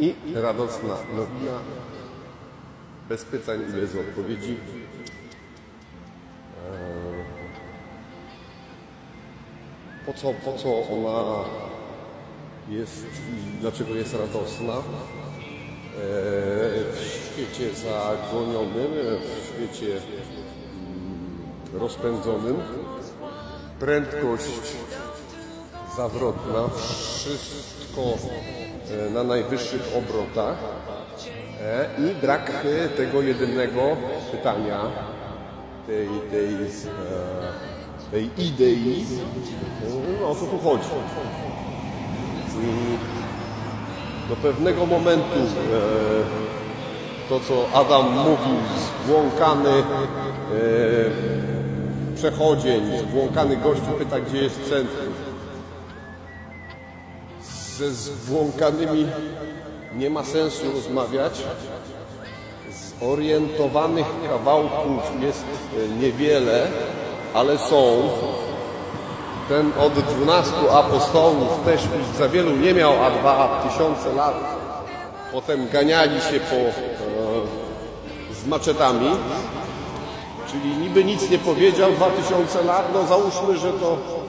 I radosna nowina, bez pytań bez odpowiedzi. Eee, Po co, po co ona jest i dlaczego jest radosna? Eee, W świecie zagonionym, w świecie mm, rozpędzonym, prędkość zawrotna, wszystko na najwyższych obrotach e, i brak e, tego jedynego pytania, tej, tej, e, tej idei, e, o co tu chodzi. I do pewnego momentu e, to, co Adam mówił, zbłąkany e, przechodzień, zbłąkany gościu pyta, gdzie jest centrum. Ze zbłąkanymi nie ma sensu rozmawiać. Zorientowanych kawałków jest e, niewiele, ale są. Ten od 12 apostołów też już za wielu nie miał, a dwa tysiące lat. Potem ganiali się po, e, z maczetami. Czyli niby nic nie powiedział, 2000 lat, no załóżmy, że to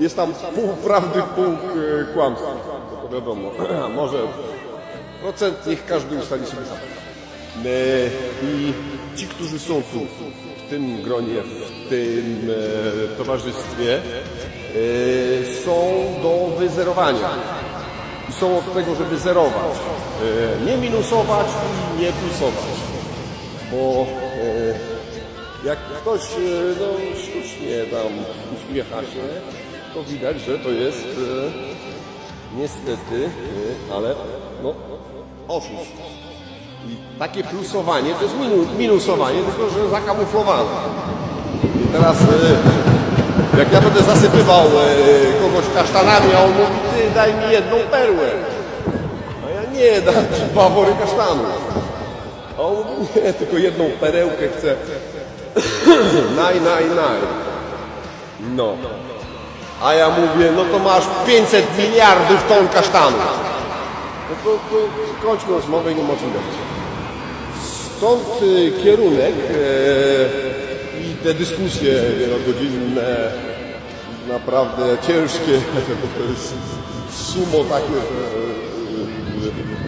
jest tam pół prawdy, pół e, kłamstwa. To wiadomo, może procent niech każdy ustali sobie sam. E, I ci, którzy są tu, w tym gronie, w tym e, towarzystwie, e, są do wyzerowania. I są od tego, żeby zerować. E, Nie minusować i nie plusować. Bo e, jak ktoś e, no, sztucznie tam uśmiecha się, to widać, że to jest e, niestety, e, ale no, oszust. I takie plusowanie to jest minu, minusowanie, tylko że zakamuflowane. I teraz jak ja będę zasypywał kogoś kasztanami, a on mówi, ty daj mi jedną perłę. A ja nie dam ci dwa wory kasztanów. A on mówi, nie, tylko jedną perełkę chcę. Naj, naj, naj. No. A ja mówię, no to masz 500 miliardów ton kasztanów. No to, to kończmy rozmowę i nie ma czym. Stąd y, kierunek e, i te dyskusje wielogodzinne, naprawdę ciężkie, to jest sumo takie, że e,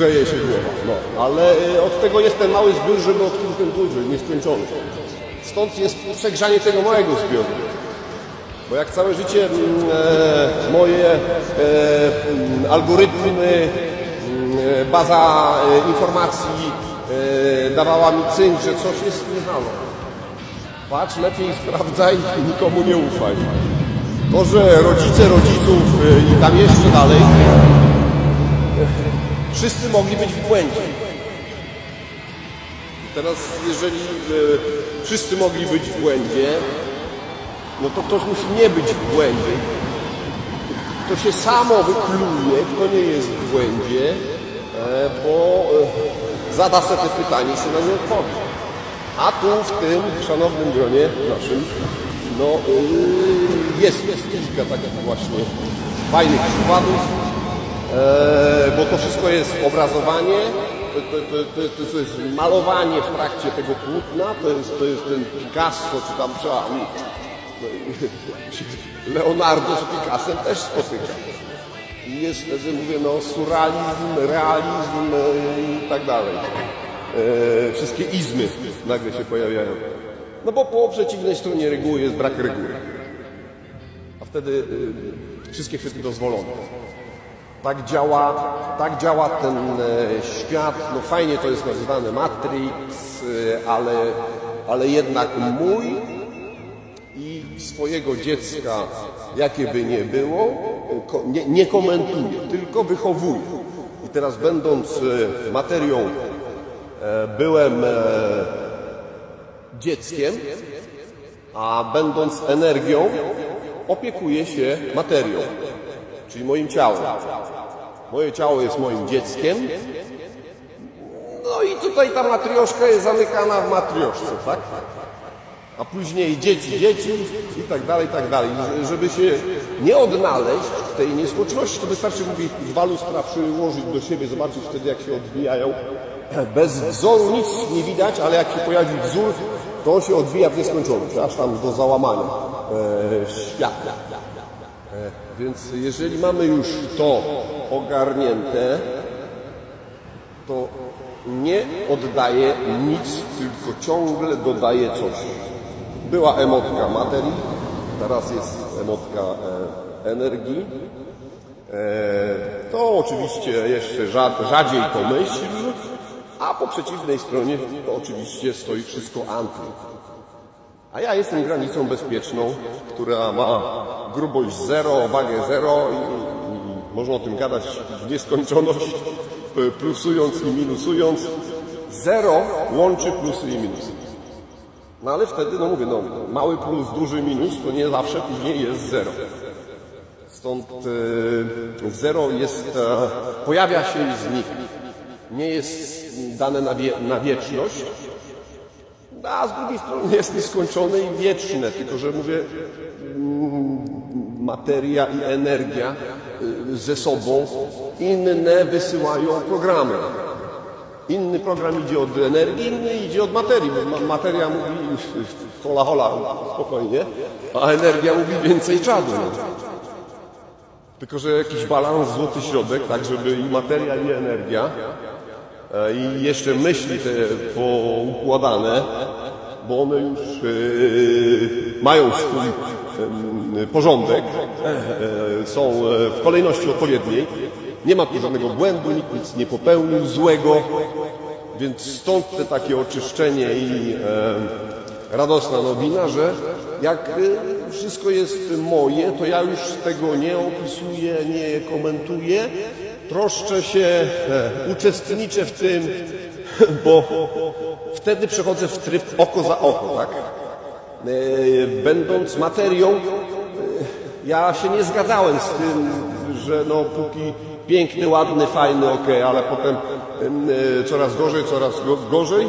grzeje się głowa. No, ale e, od tego jest ten mały zbiór, żeby odkryć ten duży, nieskończony. Stąd jest przegrzanie tego małego zbioru. Bo jak całe życie mm, e, moje e, mm, algorytmy, mm, e, baza e, informacji e, dawała mi cynk, że coś jest nie halo. Patrz, lepiej sprawdzaj i nikomu nie ufaj. To, że rodzice rodziców e, i tam jeszcze dalej, wszyscy mogli być w błędzie. Teraz, jeżeli e, wszyscy mogli być w błędzie, no to ktoś musi nie być w błędzie. To się samo wykluje, kto nie jest w błędzie, e, bo e, zada sobie pytanie i sobie na nie odpowie. A tu w tym szanownym gronie naszym, no y, jest, jest kilka takich właśnie fajnych przykładów, bo to wszystko jest obrazowanie, to, to, to, to, jest malowanie w trakcie tego płótna, to jest, to jest ten Picasso, czy tam trzeba, no, i Leonardo z Picassem też spotyka. I jest, że mówię, no, surrealizm, realizm e, i tak dalej. E, wszystkie izmy nagle się pojawiają. No bo po przeciwnej stronie reguły jest brak reguły. A wtedy e, wszystkie chwyty dozwolone. Tak działa, tak działa ten e, świat. No fajnie to jest nazywane Matrix, e, ale, ale jednak mój i swojego dziecka, jakie by nie było, nie, nie komentuje, tylko wychowuje. I teraz będąc e, materią, byłem dzieckiem, a będąc energią, opiekuję się materią, czyli moim ciałem. Moje ciało jest moim dzieckiem, no i tutaj ta matrioszka jest zamykana w matrioszce, tak? a później dzieci, dzieci i tak dalej, i tak dalej. Że- Żeby się nie odnaleźć w tej nieskończoności, to wystarczy mówię, dwa lustra przyłożyć do siebie, zobaczyć wtedy jak się odbijają. Bez wzoru nic nie widać, ale jak się pojawi wzór, to on się odbija w nieskończoność, aż tam do załamania e, światła. Więc jeżeli mamy już to ogarnięte, to nie oddaje nic, tylko ciągle dodaje coś. Była emotka materii, teraz jest emotka e, energii. E, to oczywiście jeszcze rza- rzadziej to myśl, a po przeciwnej stronie to oczywiście stoi wszystko anty. A ja jestem granicą bezpieczną, która ma grubość 0, wagę 0 i, można o tym gadać w nieskończoność, p- plusując i minusując. 0 łączy plusy i minusy. No ale wtedy, no mówię, no, mały plus, duży minus, to nie zawsze później jest 0. Stąd e, 0 jest, e, pojawia się i znika. Nie jest dane na, wie, na wieczność, a z drugiej strony jest nieskończone i wieczne, tylko że mówię, mm, materia i energia y, ze sobą inne wysyłają programy. Inny program idzie od energii, inny idzie od materii. Materia mówi hola hola, spokojnie, a energia mówi więcej czadu. Tylko, że jakiś balans, złoty środek, tak żeby i materia i energia i jeszcze myśli te poukładane, bo one już e, mają swój porządek, e, są e, w kolejności odpowiedniej. Nie ma tu żadnego błędu, nikt nic nie popełnił złego, więc stąd te takie oczyszczenie i e, radosna nowina, że jak e, wszystko jest moje, to ja już tego nie opisuję, nie komentuję, troszczę się, e, uczestniczę w tym, bo wtedy przechodzę w tryb oko za oko, tak? E, Będąc materią, e, ja się nie zgadzałem z tym, że no póki piękny, ładny, fajny, ok, ale potem em, coraz gorzej, coraz go- gorzej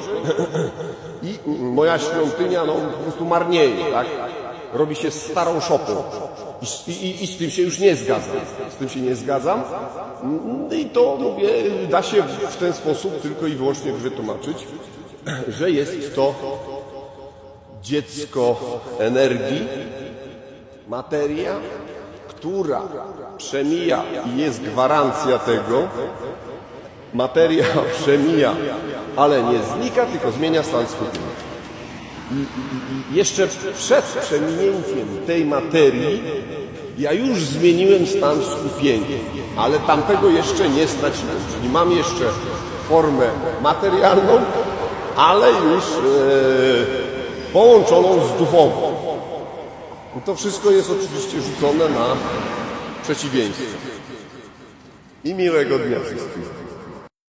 i moja świątynia no po prostu marnieje, tak? Robi się starą szopą. I, i, I z tym się już nie zgadzam. Z tym się nie zgadzam. Mm, I to mówię, da się w ten sposób tylko i wyłącznie wytłumaczyć, że jest to dziecko energii, materia, która przemija i jest gwarancja tego, materia przemija, ale nie znika, tylko zmienia stan skupienia. Jeszcze przed przeminięciem tej materii ja już zmieniłem stan skupienia, ale tamtego jeszcze nie straciłem. Czyli mam jeszcze formę materialną, ale już e, połączoną z duchową. I to wszystko jest oczywiście rzucone na przeciwieństwo. I miłego dnia wszystkim.